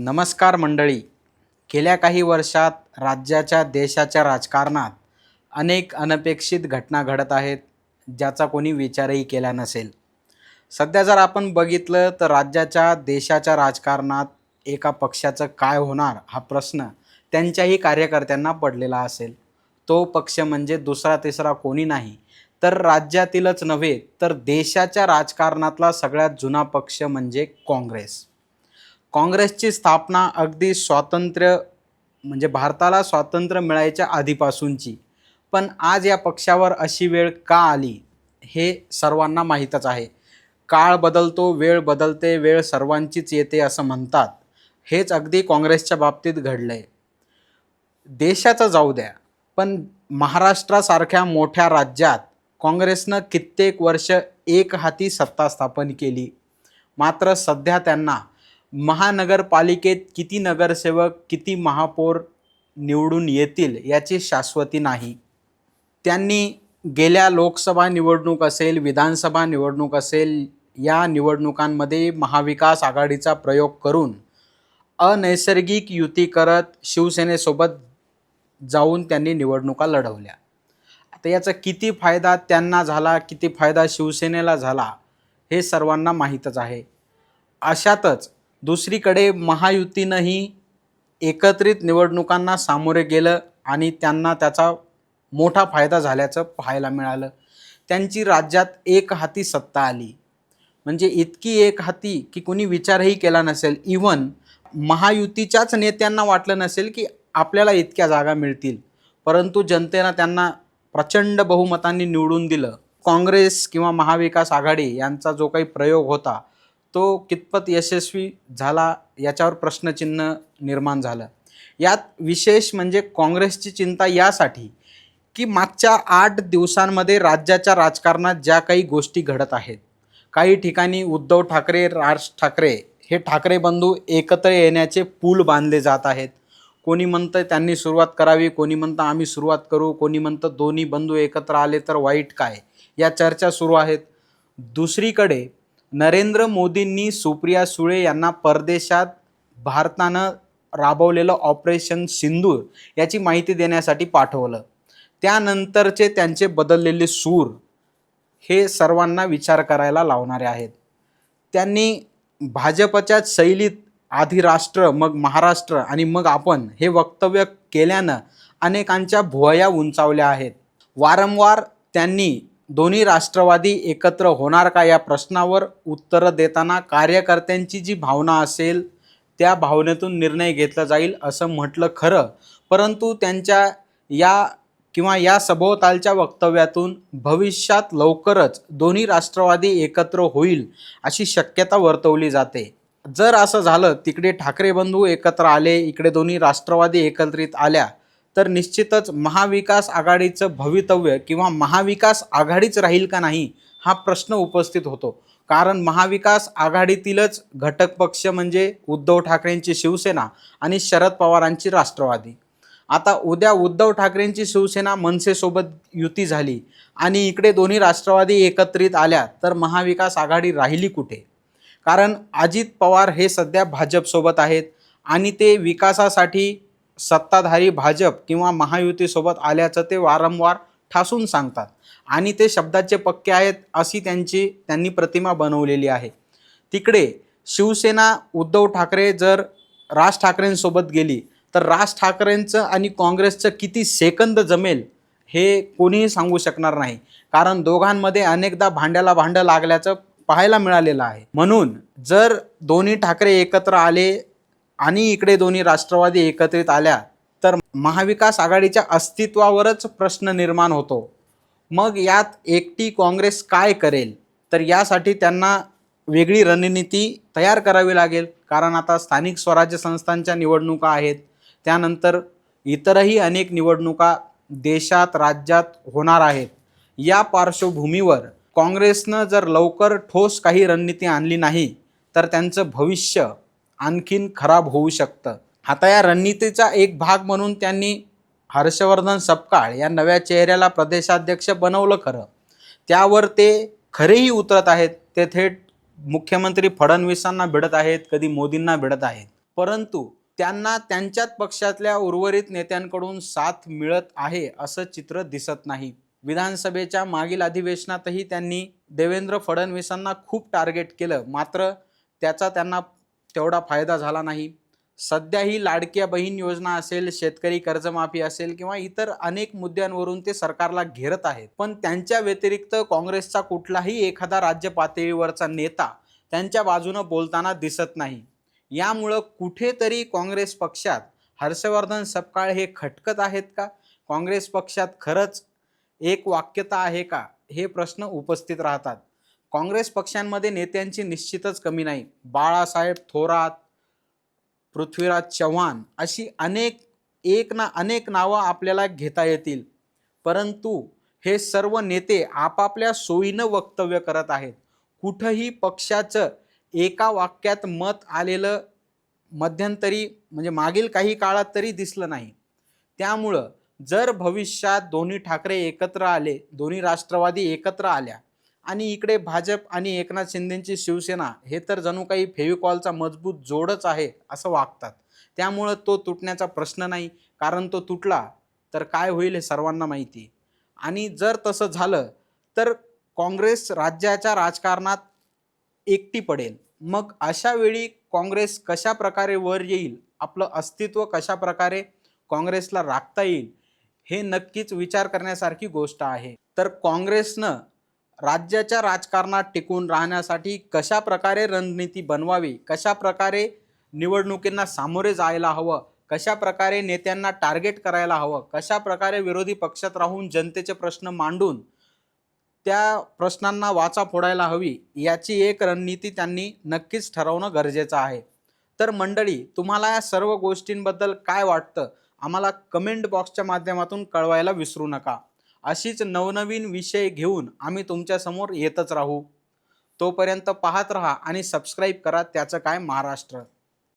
नमस्कार मंडळी. गेल्या काही वर्षात राज्याच्या देशाच्या राजकारणात अनेक अनपेक्षित घटना घडत आहेत ज्याचा कोणी विचारही केला नसेल. सध्या जर आपण बघितलं तर राज्याच्या देशाच्या राजकारणात एका पक्षाचं काय होणार हा प्रश्न त्यांच्याही कार्यकर्त्यांना पडलेला असेल. तो पक्ष म्हणजे दुसरा तिसरा कोणी नाही तर राज्यातीलच नव्हे तर देशाच्या राजकारणातला सगळ्यात जुना पक्ष म्हणजे काँग्रेस. काँग्रेसची स्थापना अगदी स्वातंत्र्य म्हणजे भारताला स्वातंत्र्य मिळायच्या आधीपासूनची. पण आज या पक्षावर अशी वेळ का आली हे सर्वांना माहीतच आहे. काळ बदलतो वेळ बदलते वेळ सर्वांचीच येते असं म्हणतात. हेच अगदी काँग्रेसच्या बाबतीत घडलं आहे देशाचं जाऊ द्या पण महाराष्ट्रासारख्या मोठ्या राज्यात काँग्रेसनं कित्येक वर्ष एक हाती सत्ता स्थापन केली. मात्र सध्या त्यांना महानगरपालिकेत किती नगरसेवक किती महापौर निवडून येतील याची शाश्वती नाही. त्यांनी गेल्या लोकसभा निवडणूक असेल विधानसभा निवडणूक असेल या निवडणुकांमध्ये महाविकास आघाडीचा प्रयोग करून अनैसर्गिक युती करत शिवसेनेसोबत जाऊन त्यांनी निवडणुका लढवल्या. आता याचा किती फायदा त्यांना झाला किती फायदा शिवसेनेला झाला हे सर्वांना माहीतच आहे. अशातच दुसरीकडे महायुतीनंही एकत्रित निवडणुकांना सामोरे गेलं आणि त्यांना त्याचा मोठा फायदा झाल्याचं पाहायला मिळालं. त्यांची राज्यात एक हाती सत्ता आली. म्हणजे इतकी एक हाती की कोणी विचारही केला नसेल. इवन महायुतीच्याच नेत्यांना वाटलं नसेल की आपल्याला इतक्या जागा मिळतील. परंतु जनतेनं त्यांना प्रचंड बहुमतांनी निवडून दिलं. काँग्रेस किंवा महाविकास आघाडी यांचा जो काही प्रयोग होता तो कितपत यशस्वी झाला याच्यावर प्रश्नचिन्ह निर्माण झालं. यात विशेष म्हणजे काँग्रेसची चिंता यासाठी की मागच्या आठ दिवसांमध्ये राज्याच्या राजकारणात ज्या काही गोष्टी घडत आहेत काही ठिकाणी उद्धव ठाकरे राज ठाकरे हे ठाकरे बंधू एकत्र येण्याचे पूल बांधले जात आहेत. कोणी म्हणतं त्यांनी सुरुवात करावी कोणी म्हणतं आम्ही सुरुवात करू कोणी म्हणतं दोन्ही बंधू एकत्र आले तर वाईट काय या चर्चा सुरू आहेत. दुसरीकडे नरेंद्र मोदींनी सुप्रिया सुळे यांना परदेशात भारतानं राबवलेलं ऑपरेशन सिंदूर याची माहिती देण्यासाठी पाठवलं. त्यानंतरचे त्यांचे बदललेले सूर हे सर्वांना विचार करायला लावणारे आहेत. त्यांनी भाजपच्या शैलीत आधी राष्ट्र मग महाराष्ट्र आणि मग आपण हे वक्तव्य केल्यानं अनेकांच्या भुवया उंचावल्या आहेत. वारंवार त्यांनी दोन्ही राष्ट्रवादी एकत्र होणार का या प्रश्नावर उत्तरं देताना कार्यकर्त्यांची जी भावना असेल त्या भावनेतून निर्णय घेतला जाईल असं म्हटलं खरं. परंतु त्यांच्या या किंवा या सभोवतालच्या वक्तव्यातून भविष्यात लवकरच दोन्ही राष्ट्रवादी एकत्र होईल अशी शक्यता वर्तवली जाते. जर असं झालं तिकडे ठाकरे बंधू एकत्र आले इकडे दोन्ही राष्ट्रवादी एकत्रित आल्या तर निश्चितच महाविकास आघाडीचं भवितव्य किंवा महाविकास आघाडीच राहील का नाही हा प्रश्न उपस्थित होतो. कारण महाविकास आघाडीतीलच घटक पक्ष म्हणजे उद्धव ठाकरेंची शिवसेना आणि शरद पवारांची राष्ट्रवादी. आता उद्या उद्धव ठाकरेंची शिवसेना मनसेसोबत युती झाली आणि इकडे दोन्ही राष्ट्रवादी एकत्रित आल्या तर महाविकास आघाडी राहिली कुठे? कारण अजित पवार हे सध्या भाजपसोबत आहेत आणि ते विकासासाठी सत्ताधारी भाजप किंवा महायुतीसोबत आल्याचं ते वारंवार ठासून सांगतात. आणि ते शब्दाचे पक्के आहेत अशी त्यांची त्यांनी प्रतिमा बनवलेली आहे. तिकडे शिवसेना उद्धव ठाकरे जर राज ठाकरेंसोबत गेली तर राज ठाकरेंचं आणि काँग्रेसचं किती सेकंद जमेल हे कोणीही सांगू शकणार नाही. कारण दोघांमध्ये अनेकदा भांड्याला भांडं लागल्याचं पाहायला मिळालेलं आहे. म्हणून जर दोन्ही ठाकरे एकत्र आले आणि इकडे दोन्ही राष्ट्रवादी एकत्रित आल्या तर महाविकास आघाडीच्या अस्तित्वावरच प्रश्न निर्माण होतो. मग यात एकटी काँग्रेस काय करेल? तर यासाठी त्यांना वेगळी रणनीती तयार करावी लागेल. कारण आता स्थानिक स्वराज्य संस्थांच्या निवडणुका आहेत. त्यानंतर इतरही अनेक निवडणुका देशात राज्यात होणार आहेत. या पार्श्वभूमीवर काँग्रेसनं जर लवकर ठोस काही रणनीती आणली नाही तर त्यांचं भविष्य आणखीन खराब होऊ शकतं. आता या रणनीतीचा एक भाग म्हणून त्यांनी हर्षवर्धन सपकाळ या नव्या चेहऱ्याला प्रदेशाध्यक्ष बनवलं खरं. त्यावर ते खरेही उतरत आहेत. ते थेट मुख्यमंत्री फडणवीसांना भिडत आहेत कधी मोदींना भिडत आहेत. परंतु त्यांना त्यांच्याच पक्षातल्या उर्वरित नेत्यांकडून साथ मिळत आहे असं चित्र दिसत नाही. विधानसभेच्या मागील अधिवेशनातही त्यांनी देवेंद्र फडणवीसांना खूप टार्गेट केलं. मात्र त्याचा त्यांना तेवढा फायदा झाला नाही. सध्या ही लाडक्या बहीण योजना असेल शेतकरी कर्जमाफी असेल किंवा इतर अनेक मुद्द्यांवरून ते सरकारला घेरत आहेत. पण त्यांच्या व्यतिरिक्त काँग्रेसचा कुठलाही एखादा राज्य पातळीवरचा नेता त्यांच्या बाजूनं बोलताना दिसत नाही. यामुळं कुठेतरी काँग्रेस पक्षात हर्षवर्धन सपकाळ हे खटकत आहेत का? काँग्रेस पक्षात खरंच एक वाक्यता आहे का? हे प्रश्न उपस्थित राहतात. काँग्रेस पक्षांमध्ये नेत्यांची निश्चितच कमी नाही. बाळासाहेब थोरात पृथ्वीराज चव्हाण अशी अनेक एक ना अनेक नावं आपल्याला घेता येतील. परंतु हे सर्व नेते आपापल्या सोयीनं वक्तव्य करत आहेत. कुठंही पक्षाचं एका वाक्यात मत आलेलं मध्यंतरी म्हणजे मागील काही काळात तरी दिसलं नाही. त्यामुळं जर भविष्यात दोन्ही ठाकरे एकत्र आले दोन्ही राष्ट्रवादी एकत्र आल्या आणि इकडे भाजप आणि एकनाथ शिंदेंची शिवसेना हे तर जणू काही फेविकॉलचा मजबूत जोडच आहे असं वागतात. त्यामुळं तो तुटण्याचा प्रश्न नाही. कारण तो तुटला तर काय होईल हे सर्वांना माहिती. आणि जर तसं झालं तर काँग्रेस राज्याच्या राजकारणात एकटी पडेल. मग अशा वेळी काँग्रेस कशा प्रकारे वर येईल आपलं अस्तित्व कशा प्रकारे काँग्रेसला राखता येईल हे नक्कीच विचार करण्यासारखी गोष्ट आहे. तर काँग्रेसनं राज्याच्या राजकारणात टिकून राहण्यासाठी कशा प्रकारे रणनीती बनवावी कशा प्रकारे निवडणुकींना सामोरे जायला हवं कशा प्रकारे नेत्यांना टार्गेट करायला हवं कशा प्रकारे विरोधी पक्षात राहून जनतेचे प्रश्न मांडून त्या प्रश्नांना वाचा फोडायला हवी याची एक रणनीती त्यांनी नक्कीच ठरवणं गरजेचं आहे. तर मंडळी तुम्हाला या सर्व गोष्टींबद्दल काय वाटतं? आम्हाला कमेंट बॉक्सच्या माध्यमातून कळवायला विसरू नका. अशीच नवनवीन विषय घेऊन आम्ही तुमच्यासमोर येतच राहू. तोपर्यंत पाहत राहा आणि सबस्क्राईब करा. त्याचं काय महाराष्ट्र?